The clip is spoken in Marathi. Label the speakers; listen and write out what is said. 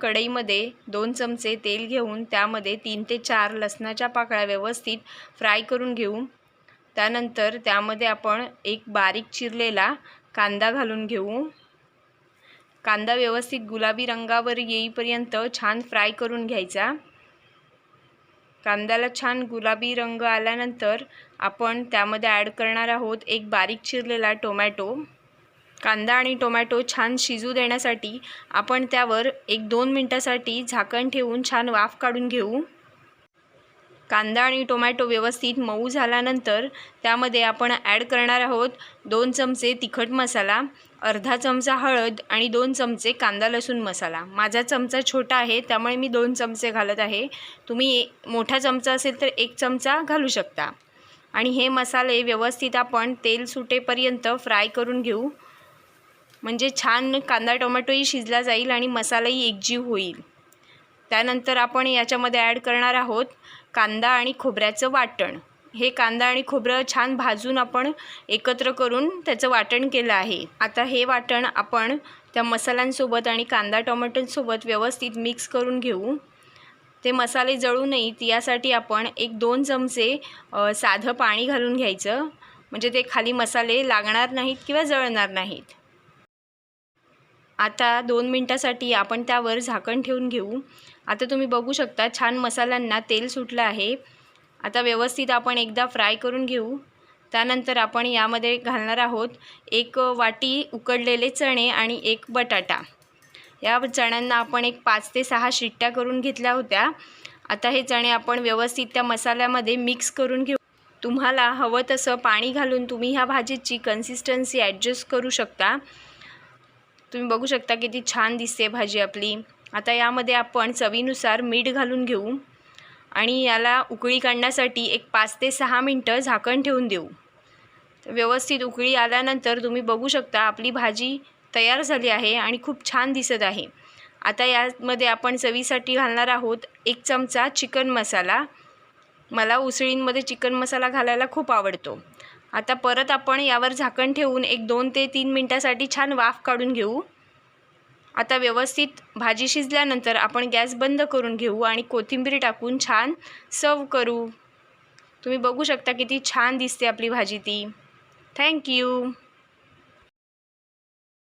Speaker 1: कढईमध्ये दोन चमचे तेल घेऊन त्यामध्ये तीन ते चार लसणाच्या पाकळ्या व्यवस्थित फ्राय करून घेऊ. त्यानंतर त्यामध्ये आपण एक बारीक चिरलेला कांदा घालून घेऊ. कांदा व्यवस्थित गुलाबी रंगावर येईपर्यंत छान फ्राय करून घ्यायचा. कांद्याला छान गुलाबी रंग आल्यानंतर आपण त्यामध्ये ॲड करणार आहोत एक बारीक चिरलेला टोमॅटो. कांदा आणि टोमॅटो छान शिजू देण्यासाठी आपण त्यावर एक दोन मिनटासाठी झाकण ठेवून छान वाफ काढून घेऊ. कांदा आणि टोमॅटो व्यवस्थित मऊ झाल्यानंतर त्यामध्ये आपण ॲड करणार आहोत दोन चमचे तिखट मसाला अर्धा चमचा हळद आणि दोन चमचे कांदा लसूण मसाला. माझा चमचा छोटा आहे त्यामुळे मी दोन चमचे घालत आहे. तुम्ही मोठा चमचा असेल तर एक चमचा घालू शकता. आणि हे मसाले व्यवस्थित आपण तेल सुटेपर्यंत फ्राय करून घेऊ. म्हणजे छान कांदा टोमॅटोही शिजला जाईल आणि मसालाही एकजीव होईल. त्यानंतर आपण याच्यामध्ये ॲड करणार आहोत कांदा आणि खोबऱ्याचं वाटण. हे कांदा आणि खोबरं छान भाजून आपण एकत्र करून त्याचं वाटण केलं आहे. आता हे वाटण आपण त्या मसाल्यांसोबत आणि कांदा टोमॅटोसोबत व्यवस्थित मिक्स करून घेऊ. ते मसाले जळू नयेत यासाठी आपण एक दोन चमचे साधं पाणी घालून घ्यायचं. म्हणजे ते खाली मसाले लागणार नाहीत किंवा जळणार नाहीत. आता दोन मिनटासाठी आपण त्यावर झाकण ठेवून घेऊ. आता तुम्ही बघू शकता छान मसाल्यांना तेल सुटलं आहे. आता व्यवस्थित आपण एकदा फ्राय करून घेऊ. त्यानंतर आपण यामध्ये घालणार आहोत एक वाटी उकडलेले चणे आणि एक बटाटा. या चण्यांना आपण एक पाच ते सहा शिट्ट्या करून घेतल्या होत्या. आता हे चणे आपण व्यवस्थित त्या मसाल्यामध्ये मिक्स करून घेऊ. तुम्हाला हवं तसं पाणी घालून तुम्ही ह्या भाजीची कन्सिस्टन्सी ॲडजस्ट करू शकता. तुम्ही बघू शकता किती छान दिसते भाजी आपली. आता यामध्ये आपण चवीनुसार मीठ घालून घेऊ आणि याला उकळी काढण्यासाठी एक पाच ते सहा मिनटं झाकण ठेवून देऊ. व्यवस्थित उकळी आल्यानंतर तुम्ही बघू शकता आपली भाजी तयार झाली आहे आणि खूप छान दिसत आहे. आता यामध्ये आपण चवीसाठी घालणार आहोत एक चमचा चिकन मसाला. मला उसळींमध्ये चिकन मसाला घालायला खूप आवडतो. आता परत आपण यावर झाकण ठेवून एक दोन ते तीन मिनटासाठी छान वाफ काढून घेऊ. आता व्यवस्थित भाजी शिजल्यानंतर आपण गॅस बंद करून घेऊ आणि कोथिंबीर टाकून छान सर्व करू. तुम्ही बघू शकता किती छान दिसते आपली भाजी ती. थँक्यू